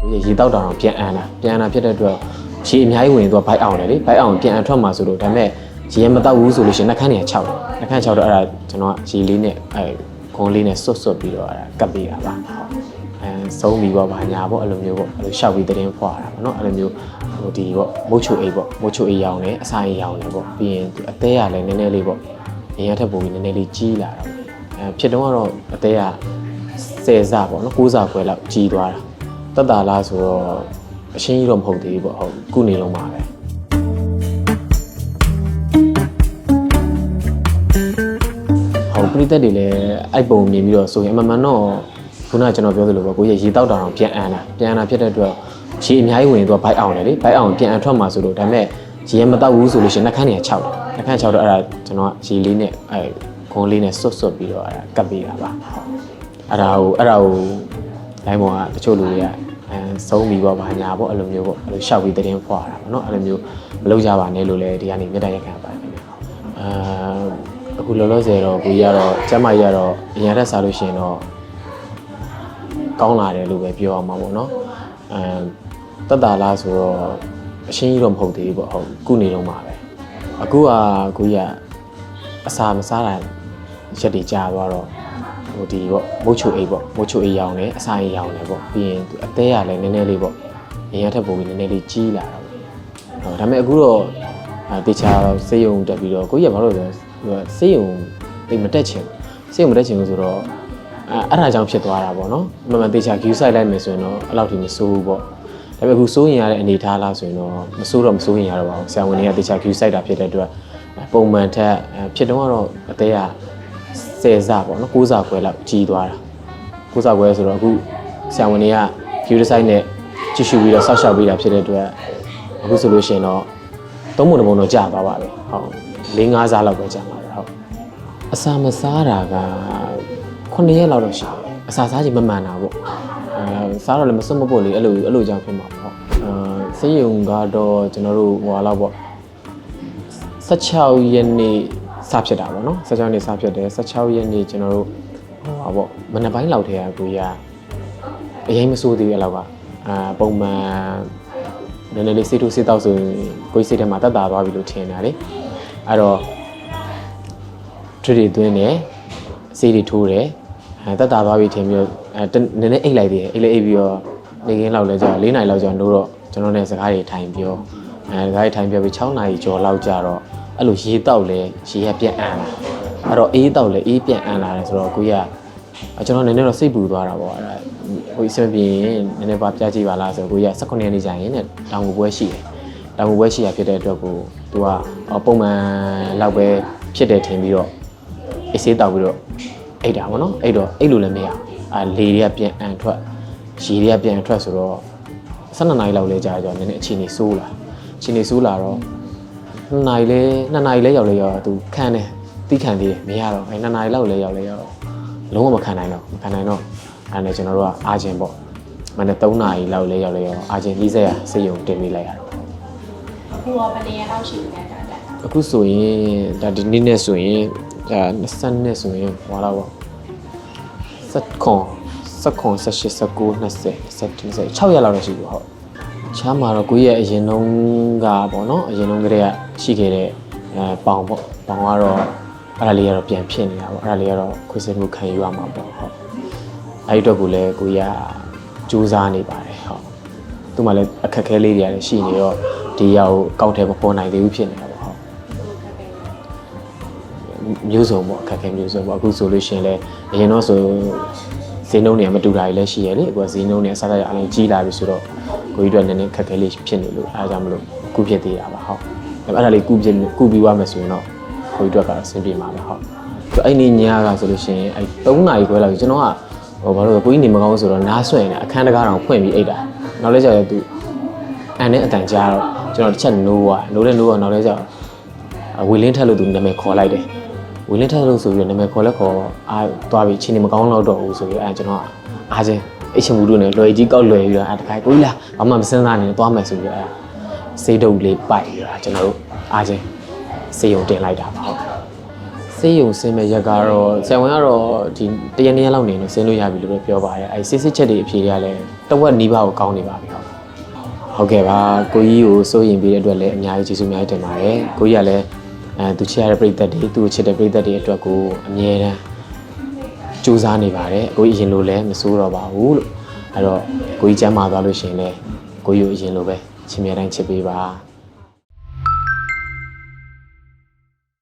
ဟိုရေတောက်တာတော့ပြန်အန်တာပြန်အန်တာဖြစ်တဲ့အတွက်ရေအများကြီးဝင်ရင်သူကဘိုက်အောင်တယ်လေဘိုက်အောင်ပြန်အန်ထွက်မှာဆိုလို့ဒါပေမဲ့ရေမတောက်ဘူးဆိုလို့ရှိရင်နှာခမ်းတွေက6တယ်နှာခမ်း6တော့အဲ့ဒါကျွန်တော်ကရေလေးနဲ့အဲခွန်လေးနဲ့ဆွတ်ဆွတ်ပြီးတော့အဲ့ဒါကပ်ပေးတာပါဟုတ်အဲဆုံးပြီးပေါ့ဗာညာပေါ့အဲ့လိုမျိုးပေါ့အဲ့လိုရှောက်ပြီးတင်းဖွာတာပေါ့နော်အဲ့လိုမျိုးဟိုဒီပေါ့မုတ်ချိုအိတ်ပေါ့မုတ်ချိုအိတ်ရောင်းတယ်အစာအိတ်ရောင်းတယ်ပေါ့ပြီးရင်သူအသေးရလည်းနည်းနည်းလေးပေါ့အရင်ကထပ်ပို့ပြီးနည်းနည်းလေးကြီးလာတာပေါ့အဲဖြစ်တော့ကတော့အသေးရ10စပေါ့နော်9စခွဲလောက်ကြီးသွားတာ တက်တာလားဆိုတော့အရှင်းကြီးတော့မဟုတ်သေးဘူးပေါ့ဟုတ်ခုနေလုံးပါပဲဟောပရိသတ်တွေလည်းအိုက်ပုံမြင်ပြီးတော့ဆိုရင်အမှန်မှန်တော့ခုနကကျွန်တော်ပြောသလိုပဲကိုကြီးရေတောက်တာအောင်ပြန်အန်တာပြန်အန်တာဖြစ်တဲ့အတွက်ရေအများကြီးဝင်ရင်သူကဘိုက်အောင်တယ်လေဘိုက်အောင်ပြန်အန်ထွက်မှာဆိုလို့ဒါပေမဲ့ရေမတောက်ဘူးဆိုလို့ရှိရင်နှာခမ်းတွေက6တယ်နှာခမ်း6တော့အဲ့ဒါကျွန်တော်ကရေလေးနဲ့အဲခွန်လေးနဲ့ဆွတ်ဆွတ်ပြီးတော့အဲ့ဒါကပ်ပေးတာပါအဲ့ဒါကိုအဲ့ဒါကို လိုင်းပေါ်ကတချို့လူတွေကအဲဆုံးပြီးပေါ့ဗာညာပေါ့အဲ့လိုမျိုးပေါ့အဲ့လိုရှောက်ပြီးတင်းဖွာတာပေါ့နော်အဲ့လိုမျိုးမလုပ်ကြပါနဲ့လို့လည်းဒီကနေမြတ်တရခံပါတယ်ခင်ဗျာအာအခုလောလောဆယ်တော့ကိုကြီးကတော့ကျမ်းမာကြီးကတော့အရင်တက်စားလို့ရှိရင်တော့ကောင်းလာတယ်လို့ပဲပြောအောင်ပါပေါ့နော်အဲတက်တာလားဆိုတော့အရှင်းကြီးတော့မဟုတ်သေးဘူးပေါ့ဟုတ်ခုနေတော့မှာပဲအခုကကိုကြီးကအစာမစားတာရက်တွေကြာသွားတော့ ဟိုဒီပေါ့မုတ်ချိုအိတ်ပေါ့မုတ်ချိုအိတ်ရောင်းတယ်အစာအိတ်ရောင်းတယ်ပေါ့ပြီးရင်အသေးရလည်းနည်းနည်းလေးပေါ့အရင်ထက်ပိုပြီးနည်းနည်းလေးကြီးလာတော့ဟောဒါပေမဲ့အခုတော့အဲတေချာစေးရုံတက်ပြီးတော့ကိုကြီးကဘာလို့လဲဆိုတော့သူကစေးရုံတိတ်မတက်ချင်ဘူးစေးရုံမတက်ချင်ဘူးဆိုတော့အဲအဲ့ဒါကြောင့်ဖြစ်သွားတာပေါ့နော်အမှန်မှန်တေချာ view site လိုက်မယ်ဆိုရင်တော့အဲ့လောက်ထိမစိုးဘူးပေါ့ဒါပေမဲ့အခုစိုးရင်ရတဲ့အနေထားလားဆိုရင်တော့မစိုးတော့မစိုးရင်ရတော့ပါဘူးဆရာဝန်တွေကတေချာ view site တာဖြစ်တဲ့အတွက်ပုံမှန်ထက်ဖြစ်တော့ကတော့အသေးက 10စပေါ့နော်9စခွဲလောက်ကြီးသွားတာ9စခွဲဆိုတော့အခုဆရာဝန်တွေက view site နဲ့ကြည့်ရှုပြီးတော့ဆောက်ရှောက်ပေးတာဖြစ်တဲ့အတွက်အခုဆိုလို့ရှိရင်တော့သုံးပုံတစ်ပုံတော့ကြာသွားပါပြီဟုတ်၄၅စားလောက်ပဲကြာပါဟုတ်အစာမစားတာက9ရက်လောက်တော့ရှိတယ်အစာစားခြင်းမမှန်တာပေါ့အဲစားတော့လည်းမစွတ်မပို့လေအဲ့လိုအဲ့လိုကြောင့်ဖြစ်မှာပေါ့အဲဆေးရုံကတော့ကျွန်တော်တို့ဟိုဟာလောက်ပေါ့16ရက်နေ့ စဖြစ်တာပေါ့နော်16ရက်နေ့စဖြစ်တယ်16ရက်နေ့ကျွန်တော်တို့ဟိုဟာပေါ့မနက်ပိုင်းလောက်ထဲကကိုကြီးကအရင်မစိုးသေးဘူးအဲ့လောက်ကအာပုံမှန်နည်းနည်းလေးစေးထိုးစေးတောက်ဆိုရင်ကိုကြီးစိတ်ထဲမှာတက်တာသွားပြီလို့ထင်တာလေအဲ့တော့ထရီတွေသွင်းတယ်ဆေးတွေထိုးတယ်အဲတက်တာသွားပြီထင်ပြီးတော့အဲတနည်းနည်းအိတ်လိုက်သေးတယ်အိတ်လိုက်အိတ်ပြီးတော့နေကင်းလောက်လဲကြာ၄နိုင်လောက်ကြာလို့တော့ကျွန်တော်နဲ့စကားတွေထိုင်ပြောအဲစကားတွေထိုင်ပြောပြီး6နိုင်ကျော်လောက်ကြာတော့ အဲ့လိုရေတောက်လဲရေကပြက်အန်လာအဲ့တော့အေးတောက်လဲအေးပြက်အန်လာတယ်ဆိုတော့ကိုကြီးကကျွန်တော်နည်းနည်းတော့စိတ်ပူသွားတာပေါ့အဲ့ဒါကိုကြီးစမပြေရင်နည်းနည်းပါပြကြည့်ပါလားဆိုတော့ကိုကြီးက18ရက်နေ့ကြာရင်တဲ့တောင်ကိုပွဲရှိတယ်တောင်ကိုပွဲရှိရဖြစ်တဲ့အတွက်ကိုသူကပုံမှန်လောက်ပဲဖြစ်တယ်ထင်ပြီးတော့အေးဆေးတောက်ပြီးတော့အိတ်တာပေါ့နော်အိတ်တော့အိတ်လို့လည်းမရဘူးအာလေတွေကပြန်အန်ထွက်ရေတွေကပြန်ထွက်ဆိုတော့12နာရီလောက်လဲကြာကြတော့နည်းနည်းအခြေအနေဆိုးလာအခြေအနေဆိုးလာတော့ 2နာရီလဲ2နာရီလဲရောက်လဲရောက်သူခန်းတယ်တီးခံသေးတယ်မရတော့အဲ2နာရီလောက်လဲရောက်လဲရောက်တော့လုံးဝမခံနိုင်တော့မခံနိုင်တော့အဲနဲ့ကျွန်တော်တို့ကအာဂျင်ပေါ့မနေ့3နာရီလောက်လဲရောက်လဲရောက်အာဂျင်40ရစေယုံတင်ပေးလိုက်ရတော့ခုရောဘယ်နေရာလောက်ရှိလဲဒါတက်တာအခုဆိုရင်ဒါဒီနေ့နဲ့ဆိုရင်အဲ20နဲ့ဆိုရင်ဟောလာပေါ့စက်ခွန်စက်ခွန်18 19 20 21 6ရက်လောက်တော့ရှိပြီဟုတ် ချမ်းမှာတော့ကိုကြီးရဲ့အရင်တုန်းကပေါ့နော်အရင်တုန်းကတည်းကရှိခဲ့တဲ့အဲပေါင်ပေါ့ပေါင်ကတော့အဲ့ဒါလေးကတော့ပြန်ဖြစ်နေတာပေါ့အဲ့ဒါလေးကတော့ခွေးစင်မှုခံယူရမှာပေါ့ဟုတ်အဲ့ဒီအတွက်ကိုလည်းကိုကြီးကစူးစမ်းနေပါတယ်ဟုတ်သူ့မှာလည်းအခက်အခဲလေးတွေလည်းရှိနေတော့ဒီရောက်ကောက်တယ်မပေါ်နိုင်သေးဘူးဖြစ်နေတာပေါ့ဟုတ်မျိုးစုံပေါ့အခက်အခဲမျိုးစုံပေါ့အခုဆိုလို့ရှိရင်လည်းအရင်တော့ဆို ဈေးနှုန်းတွေကမတူတာတွေလည်းရှိရလေအခုကဈေးနှုန်းတွေအစားအစာအလုံးကြီးလာပြီဆိုတော့ကိုကြီးတို့ကနည်းနည်းခက်ခဲလေးဖြစ်နေလို့အားကြောင့်မလို့ကုဖြစ်သေးတာပါဟုတ်အဲ့ဒါလေးကုဖြစ်ကုပြီးသွားမယ်ဆိုရင်တော့ကိုကြီးတို့ကတော့အဆင်ပြေမှာပဲဟုတ်အဲ့ဒီညကဆိုလို့ရှိရင်အဲ့3နာရီခွဲလောက်ကျွန်တော်ကဟိုဘာလို့လဲကိုကြီးနေမကောင်းဆိုတော့နားဆွင့်နေအခန်းတကားတောင်ဖွင့်ပြီးအိတ်တာနောက်လဲကျတော့သူအန်နဲ့အတန်ကြားတော့ကျွန်တော်တစ်ချက်နိုးသွားနိုးလဲနိုးတော့နောက်လဲကျတော့ဝီလင်းထက်လို့သူနာမည်ခေါ်လိုက်တယ် ဝီလင်းထက်လို့ဆိုပြီးတော့နာမည်ခေါ်လက်ခေါ်အားသွားပြီးချင်းနေမကောင်းတော့တော့ဘူးဆိုပြီးအဲကျွန်တော်ကအားချင်းအချင်မှုတို့နဲ့လွယ်ကြီးကောက်လွယ်ပြီးတော့အဲတခါကိုကြီးလားဘာမှမစင်းစားနေသွားမယ်ဆိုပြီးတော့အဲစေးတုပ်လေးပိုက်ပြီးတော့ကျွန်တော်တို့အားချင်းစေးရုံတင်လိုက်တာပါဟုတ်ဆေဆေးရုံဆင်းမဲ့ရက်ကတော့ဆယ်ဝန်ကတော့ဒီတရက်နေ့လောက်နေလို့ဆင်းလို့ရပြီလို့ပဲပြောပါတယ်အဲစစ်စစ်ချက်တွေအဖြေတွေကလည်းတဝက်နီးပါးကိုကောင်းနေပါပြီဟုတ်ဟုတ်ကဲ့ပါကိုကြီးကိုစိုးရင်ပြီးတဲ့အတွက်လည်းအများကြီးကျေးဇူးအများကြီးတင်ပါတယ်ကိုကြီးကလည်း အဲသူချစ်ရတဲ့ပရိသတ်တွေသူ့ကိုချစ်တဲ့ပရိသတ်တွေအတွက်ကိုအမြဲတမ်းစူးစမ်းနေပါတယ်ကိုကြီးအရင်လိုလည်းမစိုးတော့ပါဘူးလို့အဲ့တော့ကိုကြီးကျမ်းမာသွားလို့ရှရင်လည်းကိုကြီးကိုအရင်လိုပဲချစ်မြဲတိုင်းချစ်ပေးပါ